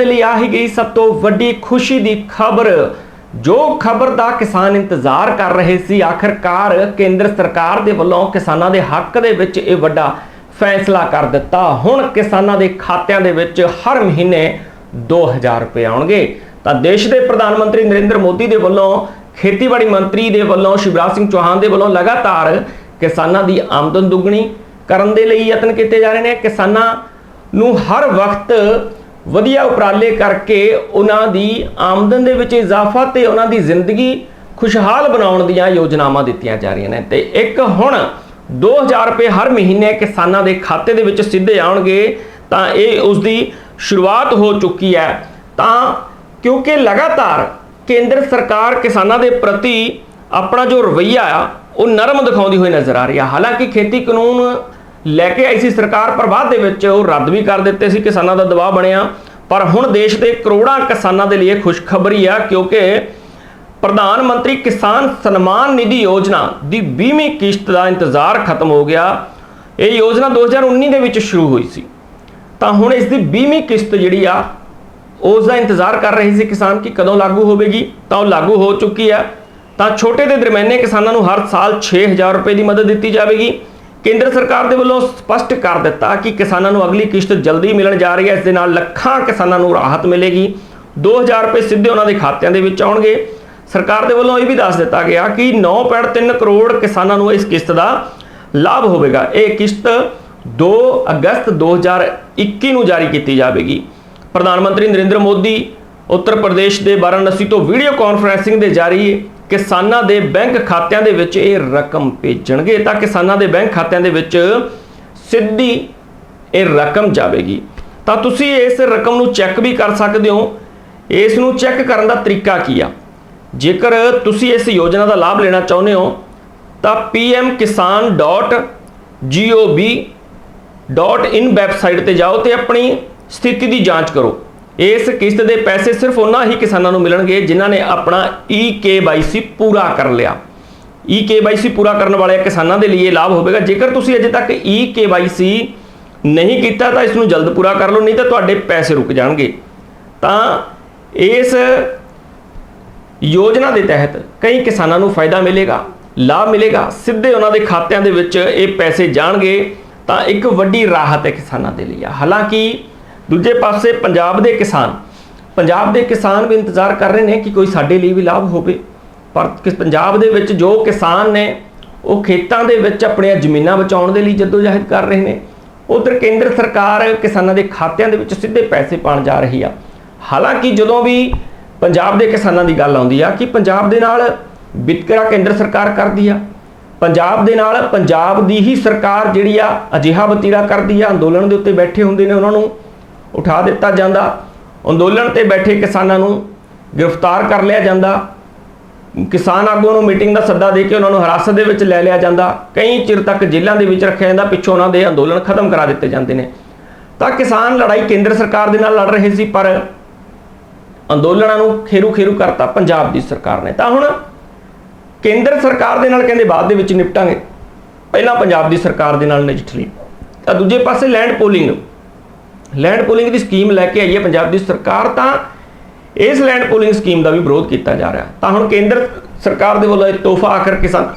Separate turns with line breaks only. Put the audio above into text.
ਦੇ ਲਈ ਆ ਹੀ ਗਈ ਸਭ ਤੋਂ ਵੱਡੀ ਖੁਸ਼ੀ ਦੀ ਖਬਰ। ਜੋ ਖਬਰ ਦਾ ਕਿਸਾਨ ਇੰਤਜ਼ਾਰ ਕਰ ਰਹੇ ਸੀ, ਆਖਰਕਾਰ ਕੇਂਦਰ ਸਰਕਾਰ ਦੇ ਵੱਲੋਂ ਕਿਸਾਨਾਂ ਦੇ ਹੱਕ ਦੇ ਵਿੱਚ ਇਹ ਵੱਡਾ ਫੈਸਲਾ ਕਰ ਦਿੱਤਾ। ਹੁਣ ਕਿਸਾਨਾਂ ਦੇ ਖਾਤਿਆਂ ਦੇ ਵਿੱਚ ਹਰ ਮਹੀਨੇ 2000 ਰੁਪਏ ਆਉਣਗੇ। ਤਾਂ ਦੇਸ਼ ਦੇ ਪ੍ਰਧਾਨ ਮੰਤਰੀ ਨਰਿੰਦਰ ਮੋਦੀ ਦੇ ਵੱਲੋਂ, ਖੇਤੀਬਾੜੀ ਮੰਤਰੀ ਦੇ ਵੱਲੋਂ, ਸ਼ਿਵਰਾਜ ਸਿੰਘ ਚੌਹਾਨ ਦੇ ਵੱਲੋਂ ਲਗਾਤਾਰ ਕਿਸਾਨਾਂ ਦੀ ਆਮਦਨ ਦੁੱਗਣੀ ਕਰਨ ਦੇ ਲਈ ਯਤਨ ਕੀਤੇ ਜਾ ਰਹੇ ਨੇ। ਕਿਸਾਨਾਂ ਨੂੰ ਹਰ ਵਕਤ ਵਧੀਆ ਉਪਰਾਲੇ ਕਰਕੇ ਉਹਨਾਂ ਦੀ ਆਮਦਨ ਦੇ ਵਿੱਚ ਇਜ਼ਾਫਾ ਤੇ ਉਹਨਾਂ ਦੀ ਜ਼ਿੰਦਗੀ ਖੁਸ਼ਹਾਲ ਬਣਾਉਣ ਦੀਆਂ ਯੋਜਨਾਵਾਂ ਦਿੱਤੀਆਂ ਜਾ ਰਹੀਆਂ ਨੇ। ਤੇ ਇੱਕ ਹੁਣ 2000 ਰੁਪਏ ਹਰ ਮਹੀਨੇ ਕਿਸਾਨਾਂ ਦੇ ਖਾਤੇ ਦੇ ਵਿੱਚ ਸਿੱਧੇ ਆਉਣਗੇ, ਤਾਂ ਇਹ ਉਸ ਦੀ ਸ਼ੁਰੂਆਤ ਹੋ ਚੁੱਕੀ ਹੈ। ਤਾਂ ਕਿਉਂਕਿ ਲਗਾਤਾਰ ਕੇਂਦਰ ਸਰਕਾਰ ਕਿਸਾਨਾਂ ਦੇ ਪ੍ਰਤੀ ਆਪਣਾ ਜੋ ਰਵੱਈਆ ਆ, ਉਹ ਨਰਮ ਦਿਖਾਉਂਦੀ ਹੋਈ ਨਜ਼ਰ ਆ ਰਹੀ ਆ। ਹਾਲਾਂਕਿ ਖੇਤੀ ਕਾਨੂੰਨ ਲੈ ਕੇ ਆਈ ਸੀ ਸਰਕਾਰ, ਪਰ ਬਾਅਦ ਦੇ ਵਿੱਚ ਉਹ ਰੱਦ ਵੀ ਕਰ ਦਿੱਤੇ ਸੀ, ਕਿਸਾਨਾਂ ਦਾ ਦਬਾਅ ਬਣਿਆ। ਪਰ ਹੁਣ ਦੇਸ਼ ਦੇ ਕਰੋੜਾਂ ਕਿਸਾਨਾਂ ਦੇ ਲਈ ਇਹ ਖੁਸ਼ਖਬਰੀ ਆ, ਕਿਉਂਕਿ ਪ੍ਰਧਾਨ ਮੰਤਰੀ ਕਿਸਾਨ ਸਨਮਾਨ ਨਿਧੀ ਯੋਜਨਾ ਦੀ 20ਵੀਂ ਕਿਸ਼ਤ ਦਾ ਇੰਤਜ਼ਾਰ ਖਤਮ ਹੋ ਗਿਆ। ਇਹ ਯੋਜਨਾ 2019 ਦੇ ਵਿੱਚ ਸ਼ੁਰੂ ਹੋਈ ਸੀ। ਤਾਂ ਹੁਣ ਇਸ ਦੀ 20ਵੀਂ ਕਿਸ਼ਤ ਜਿਹੜੀ ਆ, ਉਸ ਦਾ ਇੰਤਜ਼ਾਰ ਕਰ ਰਹੇ ਸੀ ਕਿਸਾਨ ਕਿ ਕਦੋਂ ਲਾਗੂ ਹੋਵੇਗੀ। ਤਾਂ ਉਹ ਲਾਗੂ ਹੋ ਚੁੱਕੀ ਹੈ ਤਾਂ ਛੋਟੇ ਤੇ ਦਰਮਿਆਨੇ ਕਿਸਾਨਾਂ ਨੂੰ ਹਰ ਸਾਲ 6000 ਰੁਪਏ ਦੀ ਮਦਦ ਦਿੱਤੀ ਜਾਵੇਗੀ। ਕੇਂਦਰ ਸਰਕਾਰ ਦੇ ਵੱਲੋਂ ਸਪਸ਼ਟ ਕਰ ਦਿੱਤਾ ਕਿ ਕਿਸਾਨਾਂ ਨੂੰ ਅਗਲੀ ਕਿਸ਼ਤ ਜਲਦੀ ਮਿਲਣ ਜਾ ਰਹੀ ਹੈ। ਇਸ ਦੇ ਨਾਲ ਲੱਖਾਂ ਕਿਸਾਨਾਂ ਨੂੰ ਰਾਹਤ ਮਿਲੇਗੀ। 2000 ਰੁਪਏ ਸਿੱਧੇ ਉਹਨਾਂ ਦੇ ਖਾਤਿਆਂ ਦੇ ਵਿੱਚ ਆਉਣਗੇ। ਸਰਕਾਰ ਦੇ ਵੱਲੋਂ ਇਹ ਵੀ ਦੱਸ ਦਿੱਤਾ ਗਿਆ ਕਿ 9.3 ਕਰੋੜ ਕਿਸਾਨਾਂ ਨੂੰ ਇਸ ਕਿਸ਼ਤ ਦਾ ਲਾਭ ਹੋਵੇਗਾ। ਇਹ ਕਿਸ਼ਤ 2 ਅਗਸਤ 2021 ਨੂੰ ਜਾਰੀ ਕੀਤੀ ਜਾਵੇਗੀ। ਪ੍ਰਧਾਨ ਮੰਤਰੀ ਨਰਿੰਦਰ ਮੋਦੀ ਉੱਤਰ ਪ੍ਰਦੇਸ਼ ਦੇ ਵਾਰਾਣਸੀ ਤੋਂ ਵੀਡੀਓ ਕਾਨਫਰੰਸਿੰਗ ਦੇ ਜਾਰੀ ਕਿਸਾਨਾਂ ਦੇ ਬੈਂਕ ਖਾਤਿਆਂ ਦੇ ਵਿੱਚ ਇਹ ਰਕਮ ਭੇਜਣਗੇ ਤਾਂ ਕਿਸਾਨਾਂ ਦੇ ਬੈਂਕ ਖਾਤਿਆਂ ਦੇ ਵਿੱਚ ਸਿੱਧੀ ਇਹ ਰਕਮ ਜਾਵੇਗੀ। ਤਾਂ ਤੁਸੀਂ ਇਸ ਰਕਮ ਨੂੰ ਚੈੱਕ ਵੀ ਕਰ ਸਕਦੇ ਹੋ। ਇਸ ਨੂੰ ਚੈੱਕ ਕਰਨ ਦਾ ਤਰੀਕਾ ਕੀ ਆ? ਜੇਕਰ ਤੁਸੀਂ ਇਸ ਯੋਜਨਾ ਦਾ ਲਾਭ ਲੈਣਾ ਚਾਹੁੰਦੇ ਹੋ, ਤਾਂ pmkisan.gov.in ਵੈਬਸਾਈਟ ਤੇ ਜਾਓ ਤੇ ਆਪਣੀ ਸਥਿਤੀ ਦੀ ਜਾਂਚ ਕਰੋ। ਇਸ ਕਿਸ਼ਤ ਦੇ ਪੈਸੇ ਸਿਰਫ ਉਹਨਾਂ ਹੀ ਕਿਸਾਨਾਂ ਨੂੰ ਮਿਲਣਗੇ ਜਿਨ੍ਹਾਂ ਨੇ ਆਪਣਾ EKYC ਪੂਰਾ ਕਰ ਲਿਆ। EKYC ਪੂਰਾ ਕਰਨ ਵਾਲੇ ਕਿਸਾਨਾਂ ਦੇ ਲਈ ਇਹ ਲਾਭ ਹੋਵੇਗਾ। ਜੇਕਰ ਤੁਸੀਂ ਅਜੇ ਤੱਕ EKYC ਨਹੀਂ ਕੀਤਾ ਤਾਂ ਇਸ ਨੂੰ ਜਲਦ ਪੂਰਾ ਕਰ ਲਓ, ਨਹੀਂ ਤਾਂ ਤੁਹਾਡੇ ਪੈਸੇ ਰੁਕ ਜਾਣਗੇ। ਤਾਂ ਇਸ ਯੋਜਨਾ ਦੇ ਤਹਿਤ ਕਈ ਕਿਸਾਨਾਂ ਨੂੰ ਫਾਇਦਾ ਮਿਲੇਗਾ, ਲਾਭ ਮਿਲੇਗਾ। ਸਿੱਧੇ ਉਹਨਾਂ ਦੇ ਖਾਤਿਆਂ ਦੇ ਵਿੱਚ ਇਹ ਪੈਸੇ ਜਾਣਗੇ ਤਾਂ ਇੱਕ ਵੱਡੀ ਰਾਹਤ ਹੈ ਕਿਸਾਨਾਂ ਦੇ ਲਈ। ਹਾਲਾਂਕਿ ਦੂਜੇ ਪਾਸੇ ਪੰਜਾਬ ਦੇ ਕਿਸਾਨ, ਪੰਜਾਬ ਦੇ ਕਿਸਾਨ ਵੀ ਇੰਤਜ਼ਾਰ ਕਰ ਰਹੇ ਨੇ ਕਿ ਕੋਈ ਸਾਡੇ ਲਈ ਵੀ ਲਾਭ ਹੋਵੇ। ਪਰ ਪੰਜਾਬ ਦੇ ਵਿੱਚ ਜੋ ਕਿਸਾਨ ਨੇ, ਉਹ ਖੇਤਾਂ ਦੇ ਵਿੱਚ ਆਪਣੀਆਂ ਜ਼ਮੀਨਾਂ ਬਚਾਉਣ ਦੇ ਲਈ ਜਦੋਜਹਿਦ ਕਰ ਰਹੇ ਨੇ। ਉਧਰ ਕੇਂਦਰ ਸਰਕਾਰ ਕਿਸਾਨਾਂ ਦੇ ਖਾਤਿਆਂ ਦੇ ਵਿੱਚ ਸਿੱਧੇ ਪੈਸੇ ਪਾਉਣ ਜਾ ਰਹੀ ਆ। ਹਾਲਾਂਕਿ ਜਦੋਂ ਵੀ ਪੰਜਾਬ ਦੇ ਕਿਸਾਨਾਂ ਦੀ ਗੱਲ ਆਉਂਦੀ ਆ ਕਿ ਪੰਜਾਬ ਦੇ ਨਾਲ ਵਿਤਕਰਾ ਕੇਂਦਰ ਸਰਕਾਰ ਕਰਦੀ ਆ, ਪੰਜਾਬ ਦੇ ਨਾਲ ਪੰਜਾਬ ਦੀ ਹੀ ਸਰਕਾਰ ਜਿਹੜੀ ਆ, ਅਜਿਹਾ ਵਤੀਰਾ ਕਰਦੀ ਆ, ਅੰਦੋਲਨ ਦੇ ਉੱਤੇ ਬੈਠੇ ਹੁੰਦੇ ਨੇ ਉਹਨਾਂ ਨੂੰ। ਉਠਾ ਦਿੱਤਾ ਜਾਂਦਾ। ਅੰਦੋਲਨ ਤੇ ਬੈਠੇ ਕਿਸਾਨਾਂ ਨੂੰ ਗ੍ਰਿਫਤਾਰ ਕਰ ਲਿਆ ਜਾਂਦਾ। ਕਿਸਾਨ ਆਗੂਆਂ ਨੂੰ ਮੀਟਿੰਗ ਦਾ ਸੱਦਾ ਦੇ ਕੇ ਉਹਨਾਂ ਨੂੰ ਹਿਰਾਸਤ ਦੇ ਵਿੱਚ ਲੈ ਲਿਆ ਜਾਂਦਾ। ਕਈ ਚਿਰ ਤੱਕ ਜੇਲ੍ਹਾਂ ਦੇ ਵਿੱਚ ਰੱਖਿਆ ਜਾਂਦਾ, ਪਿੱਛੋਂ ਉਹਨਾਂ ਦੇ ਅੰਦੋਲਨ ਖਤਮ ਕਰਾ ਦਿੱਤੇ ਜਾਂਦੇ ਨੇ। ਤਾਂ ਕਿਸਾਨ ਲੜਾਈ ਕੇਂਦਰ ਸਰਕਾਰ ਦੇ ਨਾਲ ਲੜ ਰਹੇ ਸੀ, ਪਰ ਅੰਦੋਲਨਾਂ ਨੂੰ ਖੇਰੂ ਖੇਰੂ ਕਰਤਾ ਪੰਜਾਬ ਦੀ ਸਰਕਾਰ ਨੇ। ਤਾਂ ਹੁਣ ਕੇਂਦਰ ਸਰਕਾਰ ਦੇ ਨਾਲ ਕਹਿੰਦੇ ਬਾਅਦ ਦੇ ਵਿੱਚ ਨਿਪਟਾਂਗੇ। ਪਹਿਲਾਂ ਪੰਜਾਬ ਦੀ ਸਰਕਾਰ ਦੇ ਨਾਲ ਨਜਿੱਠ ਲਈ। ਤਾਂ ਦੂਜੇ ਪਾਸੇ ਲੈਂਡ ਪੋਲਿੰਗ ਲੈਂਡ ਪੋਲਿੰਗ ਦੀ ਸਕੀਮ ਲੈ ਕੇ ਆਈ ਹੈ ਪੰਜਾਬ ਦੀ ਸਰਕਾਰ, ਤਾਂ ਇਸ ਲੈਂਡ ਪੋਲਿੰਗ ਸਕੀਮ ਦਾ ਵੀ ਵਿਰੋਧ ਕੀਤਾ ਜਾ ਰਿਹਾ। ਤਾਂ ਹੁਣ ਕੇਂਦਰ ਸਰਕਾਰ ਦੇ ਵੱਲੋਂ ਇਹ ਤੋਹਫਾ ਆਖਰ ਕਿਸਾਨ